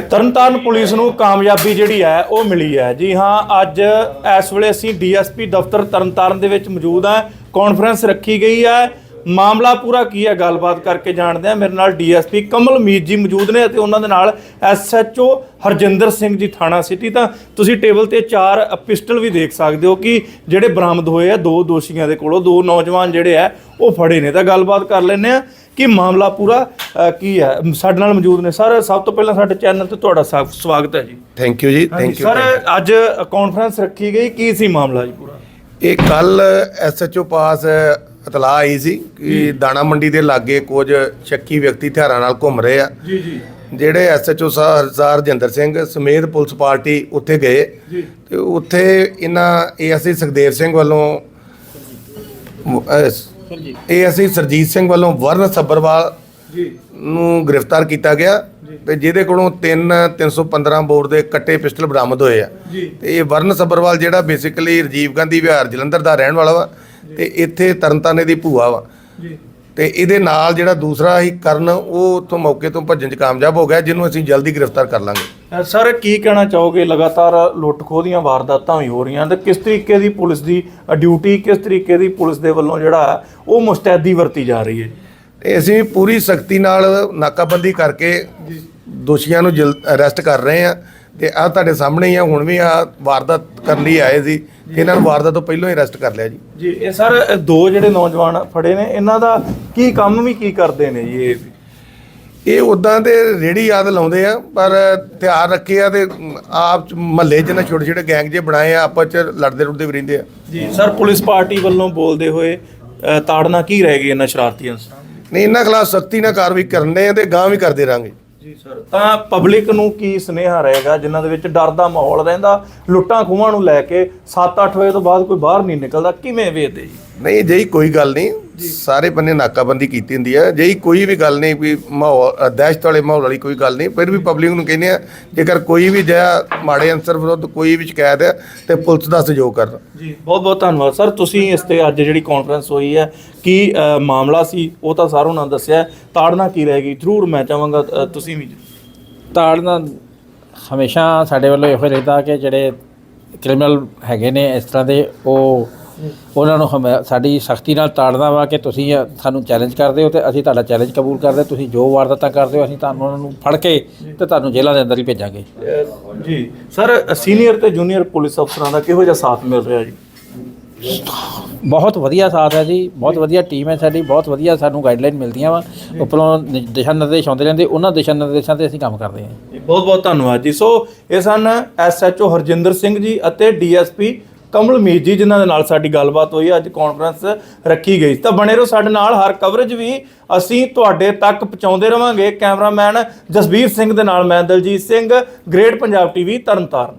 Tarn Taran police ਨੂੰ ਕਾਮਯਾਬੀ ਜਿਹੜੀ ਹੈ, ਉਹ ਮਿਲੀ ਹੈ। ਜੀ ਹਾਂ, ਅੱਜ ਇਸ ਵੇਲੇ ਅਸੀਂ ਡੀਐਸਪੀ ਦਫ਼ਤਰ ਤਰਨਤਾਰਨ ਦੇ ਵਿੱਚ ਮੌਜੂਦ ਹਾਂ। ਕਾਨਫਰੰਸ ਰੱਖੀ ਗਈ ਹੈ। ਮਾਮਲਾ ਪੂਰਾ ਕੀ ਹੈ, ਗੱਲਬਾਤ ਕਰਕੇ ਜਾਣਦੇ ਹਾਂ। ਮੇਰੇ ਨਾਲ ਡੀਐਸਪੀ ਕਮਲਮੀਤ ਜੀ ਮੌਜੂਦ ਨੇ ਅਤੇ ਉਹਨਾਂ ਦੇ ਨਾਲ ਐਸਐਚਓ ਹਰਜਿੰਦਰ ਸਿੰਘ ਜੀ ਥਾਣਾ ਸਿਟੀ। ਤਾਂ ਤੁਸੀਂ ਟੇਬਲ ਤੇ ਚਾਰ ਪਿਸਟਲ ਵੀ ਦੇਖ ਸਕਦੇ ਹੋ ਕਿ ਜਿਹੜੇ ਬਰਾਮਦ ਹੋਏ ਆ, ਦੋ ਦੋਸ਼ੀਆਂ ਦੇ ਕੋਲੋਂ ਦੋ ਨੌਜਵਾਨ ਜਿਹੜੇ ਆ, ਉਹ ਫੜੇ ਨੇ। ਤਾਂ ਗੱਲਬਾਤ ਕਰ ਲੈਂਦੇ ਆ ਕਿ ਮਾਮਲਾ ਪੂਰਾ ਅ, ਕੀ ਹੈ? ਸਾਡੇ ਨਾਲ ਮੌਜੂਦ ਨੇ। ਸਰ ਸਭ ਤੋਂ ਪਹਿਲਾਂ ਸਾਡੇ ਚੈਨਲ ਤੇ ਤੁਹਾਡਾ ਸਾ- ਸਵਾਗਤ ਹੈ ਜੀ। ਥੈਂਕ ਯੂ ਜੀ ਥੈਂਕ ਯੂ ਸਰ ਅੱਜ ਕਾਨਫਰੰਸ ਰੱਖੀ ਗਈ। ਕੀ ਸੀ ਮਾਮਲਾ ਜੀ ਪੂਰਾ? ਇਹ ਕੱਲ ਐਸਐਚਓ ਪਾਸ ਇਤਲਾਹ ਆਈ ਸੀ ਕਿ ਦਾਣਾ ਮੰਡੀ ਦੇ ਲਾਗੇ ਕੁਝ ਸ਼ੱਕੀ ਵਿਅਕਤੀ ਹਥਿਆਰਾਂ ਨਾਲ ਘੁੰਮ ਰਹੇ ਆ। ਜੀ ਜੀ। ਜਿਹੜੇ ਐਸਐਚਓ ਸਰਦਾਰ ਰਜਿੰਦਰ ਸਿੰਘ ਸਮੇਤ ਪੁਲਿਸ ਪਾਰਟੀ ਉੱਥੇ ਗਏ। ਤੇ ਉੱਥੇ ਇਹਨਾਂ ਏਐਸਆਈ ਸੁਖਦੇਵ ਸਿੰਘ ਵੱਲੋਂ ਏਐਸਆਈ ਸਰਜੀਤ ਸਿੰਘ ਵੱਲੋਂ ਵਰਨ ਸੱਬਰਵਾਲ ਜੀ। ਨੂੰ ਗ੍ਰਿਫਤਾਰ ਕੀਤਾ ਗਿਆ ਤੇ ਜਿਹਦੇ ਕੋਲੋਂ 3 315 ਬੋਰ ਦੇ ਕੱਟੇ ਪਿਸਟਲ ਬਰਾਮਦ ਹੋਏ ਆ। ਤੇ ਇਹ ਵਰਨ ਸੱਬਰਵਾਲ ਜਿਹੜਾ ਬੇਸਿਕਲੀ ਰਾਜੀਵ ਗਾਂਧੀ ਵਿਹਾਰ ਜਲੰਧਰ ਦਾ ਰਹਿਣ ਵਾਲਾ ਵਾ ਤੇ ਇੱਥੇ ਤਰਨਤਾਰਨੇ ਦੀ ਭੂਆ ਵਾ। ਜੀ। ਤੇ ਇਹਦੇ ਨਾਲ ਜਿਹੜਾ ਦੂਸਰਾ ਹੀ ਕਰਨ ਉਹ ਤੋਂ ਮੌਕੇ ਤੋਂ ਭੱਜਣ 'ਚ ਕਾਮਯਾਬ ਹੋ ਗਿਆ ਜਿਹਨੂੰ ਅਸੀਂ ਜਲਦੀ ਗ੍ਰਿਫਤਾਰ ਕਰ ਲਾਂਗੇ। ਸਰ ਕੀ ਕਹਿਣਾ ਚਾਹੋਗੇ? ਲਗਾਤਾਰ ਲੁੱਟ ਖੋਹ ਦੀਆਂ ਵਾਰਦਾਤਾਂ ਵੀ ਹੋ ਰਹੀਆਂ ਤੇ ਕਿਸ ਤਰੀਕੇ ਦੀ ਪੁਲਿਸ ਦੀ ਡਿਊਟੀ ਕਿਸ ਤਰੀਕੇ ਦੀ ਪੁਲਿਸ ਦੇ ਵੱਲੋਂ ਜਿਹੜਾ ਉਹ ਮੁਸਤੈਦੀ ਵਰਤੀ ਜਾ ਰਹੀ ਹੈ? ਤੇ ਅਸੀਂ ਪੂਰੀ ਸਖਤੀ ਨਾਲ ਨਾਕਾਬੰਦੀ ਕਰਕੇ ਦੋਸ਼ੀਆਂ ਨੂੰ ਅਰੈਸਟ ਕਰ ਰਹੇ ਆ ਤੇ ਆ ਤੁਹਾਡੇ ਸਾਹਮਣੇ ਹੀ ਆ ਹੁਣ ਵੀ ਆ ਵਾਰਦਾਤ ਕਰਨ ਲਈ ਆਏ ਸੀ। ਇਹਨਾਂ ਨੂੰ ਵਾਰਦਾਤ ਤੋਂ ਪਹਿਲਾਂ ਹੀ ਅਰੈਸਟ ਕਰ ਲਿਆ ਜੀ। ਜੀ ਇਹ ਸਰ ਦੋ ਜਿਹੜੇ ਨੌਜਵਾਨ ਫੜੇ ਨੇ ਇਹਨਾਂ ਦਾ ਕੀ ਕੰਮ ਵੀ ਕੀ ਕਰਦੇ ਨੇ ਜੀ ਇਹ? ਇਹ ਉਦਾਂ ਦੇ ਰੇੜੀ ਯਾਦ ਲਾਉਂਦੇ ਆ ਪਰ ਹਥਿਆਰ ਰੱਖੇ ਆ ਤੇ ਆਪ ਮਹੱਲੇ 'ਚ ਨਾ ਛੋਟੇ ਛੋਟੇ ਗੈਂਗ ਜੇ ਬਣਾਏ ਆ ਆਪਸ 'ਚ ਲੜਦੇ ਲੁੜਦੇ ਵੀ ਰਹਿੰਦੇ ਆ। ਜੀ ਸਰ ਪੁਲਿਸ ਪਾਰਟੀ ਵੱਲੋਂ ਬੋਲਦੇ ਹੋਏ ਤਾੜਨਾ ਕੀ ਰਹਿ ਗਈ ਇਹਨਾਂ ਸ਼ਰਾਰਤੀ ਅਨਸਰਾਂ ਦੀ? ਨਹੀਂ ਇਹਨਾਂ ਖਿਲਾਫ ਸਖਤੀ ਨਾਲ ਕਾਰਵਾਈ ਕਰਨੇ ਆ ਤੇ ਗਾਂ ਵੀ ਕਰਦੇ ਰਾਂਗੇ ਜੀ ਸਰ ਤਾਂ ਪਬਲਿਕ ਨੂੰ ਕੀ ਸੁਨੇਹਾ ਰਹੇਗਾ ਜਿਨ੍ਹਾਂ ਦੇ ਵਿੱਚ ਡਰ ਦਾ ਮਾਹੌਲ ਰਹਿੰਦਾ ਲੁੱਟਾਂ ਖੋਹਾਂ ਨੂੰ ਲੈ ਕੇ 7-8 ਵਜੇ ਤੋਂ ਬਾਅਦ ਕੋਈ ਬਾਹਰ ਨਹੀਂ ਨਿਕਲਦਾ ਕਿਵੇਂ ਵੇਖਦੇ ਜੀ? ਨਹੀਂ ਜਈ ਕੋਈ ਗੱਲ ਨਹੀਂ। ਸਾਰੇ ਬੰਨੇ ਨਾਕਾਬੰਦੀ ਕੀਤੀ ਹੁੰਦੀ ਹੈ। ਜਈ ਕੋਈ ਵੀ ਗੱਲ ਨਹੀਂ ਕੋਈ ਮਾਹੌਲ ਦਹਿਸ਼ਤ ਵਾਲੇ ਮਾਹੌਲ ਵਾਲੀ ਕੋਈ ਗੱਲ ਨਹੀਂ। ਫਿਰ ਵੀ ਪਬਲਿਕ ਨੂੰ ਕਹਿੰਦੇ ਆ ਜੇਕਰ ਕੋਈ ਵੀ ਜਿਹਾ ਮਾੜੇ ਅੰਸਰ ਵਿਰੁੱਧ ਕੋਈ ਵੀ ਸ਼ਿਕਾਇਤ ਹੈ ਤੇ ਪੁਲਿਸ ਦਾ ਸਹਿਯੋਗ ਕਰਨ। ਜੀ ਬਹੁਤ ਬਹੁਤ ਧੰਨਵਾਦ। ਸਰ ਤੁਸੀਂ ਇਸ ਤੇ ਅੱਜ ਜਿਹੜੀ ਕਾਨਫਰੰਸ ਹੋਈ ਹੈ ਕੀ ਮਾਮਲਾ ਸੀ? ਉਹ ਤਾਂ ਸਾਰੋਂ ਨਾਲ ਦੱਸਿਆ। ਤਾੜਨਾ ਕੀ ਰਹੇਗੀ ਜ਼ਰੂਰ ਮੈਂ ਚਾਹਾਂਗਾ ਤੁਸੀਂ ਵੀ ਤਾੜਨਾ ਹਮੇਸ਼ਾ ਸਾਡੇ ਵੱਲੋਂ ਇਹੋ ਰਹਿੰਦਾ ਕਿ ਜਿਹੜੇ ਕ੍ਰਿਮੀਨਲ ਹੈਗੇ ਨੇ ਇਸ ਤਰ੍ਹਾਂ ਦੇ ਉਹ ਉਹਨਾਂ ਨੂੰ ਹਮੇ- ਸਾਡੀ ਸਖਤੀ ਨਾਲ ਤਾੜਨਾ ਵਾ ਕਿ ਤੁਸੀਂ ਸਾਨੂੰ ਚੈਲੰਜ ਕਰਦੇ ਹੋ ਤੇ ਅਸੀਂ ਤੁਹਾਡਾ ਚੈਲੰਜ ਕਬੂਲ ਕਰਦੇ ਹਾਂ। ਤੁਸੀਂ ਜੋ ਵਾਰਦਾਤਾਂ ਕਰਦੇ ਹੋ ਅਸੀਂ ਤੁਹਾਨੂੰ ਉਹਨਾਂ ਨੂੰ ਫੜ ਕੇ ਤੇ ਤੁਹਾਨੂੰ ਜੇਲ੍ਹਾਂ ਦੇ ਅੰਦਰ ਹੀ ਭੇਜਾਂਗੇ। ਜੀ। ਸਰ ਸੀਨੀਅਰ ਤੇ ਜੂਨੀਅਰ ਪੁਲਿਸ ਅਫਸਰਾਂ ਦਾ ਕਿਹੋ ਜਿਹਾ ਸਾਥ ਮਿਲ ਰਿਹਾ ਜੀ? ਬਹੁਤ ਵਧੀਆ ਸਾਥ ਹੈ ਜੀ ਬਹੁਤ ਵਧੀਆ ਟੀਮ ਹੈ ਸਾਡੀ ਬਹੁਤ ਵਧੀਆ ਸਾਨੂੰ ਗਾਈਡਲਾਈਨ ਮਿਲਦੀਆਂ ਵਾ। ਉੱਪਰੋਂ ਨਿ- ਦਿਸ਼ਾ ਨਿਰਦੇਸ਼ ਆਉਂਦੇ ਰਹਿੰਦੇ ਉਹਨਾਂ ਦਿਸ਼ਾ ਨਿਰਦੇਸ਼ਾਂ ਤੇ ਅਸੀਂ ਕੰਮ ਕਰਦੇ ਹਾਂ। ਬਹੁਤ ਬਹੁਤ ਧੰਨਵਾਦ ਜੀ। ਸੋ ਇਹ ਸਨ ਐਸਐਚਓ ਹਰਜਿੰਦਰ ਸਿੰਘ ਜੀ ਅਤੇ ਡੀਐਸਪੀ ਕਮਲ ਕਮਲਮੀਤ ਜੀ, ਜਿਨ੍ਹਾਂ ਦੇ ਨਾਲ ਸਾਡੀ ਗੱਲਬਾਤ ਹੋਈ, ਅੱਜ ਕਾਨਫਰੰਸ ਰੱਖੀ ਗਈ ਤਾਂ ਬਣੇ ਰਹੋ ਸਾਡੇ ਨਾਲ, ਹਰ ਕਵਰੇਜ ਵੀ ਅਸੀਂ ਤੁਹਾਡੇ ਤੱਕ ਪਹੁੰਚਾਉਂਦੇ ਰਵਾਂਗੇ। ਕੈਮਰਾਮੈਨ ਜਸਬੀਰ ਸਿੰਘ ਦੇ ਨਾਲ ਮੈਂ ਦਲਜੀਤ ਸਿੰਘ ਗ੍ਰੇਟ ਪੰਜਾਬ ਟੀਵੀ ਤਰਨਤਾਰਨ।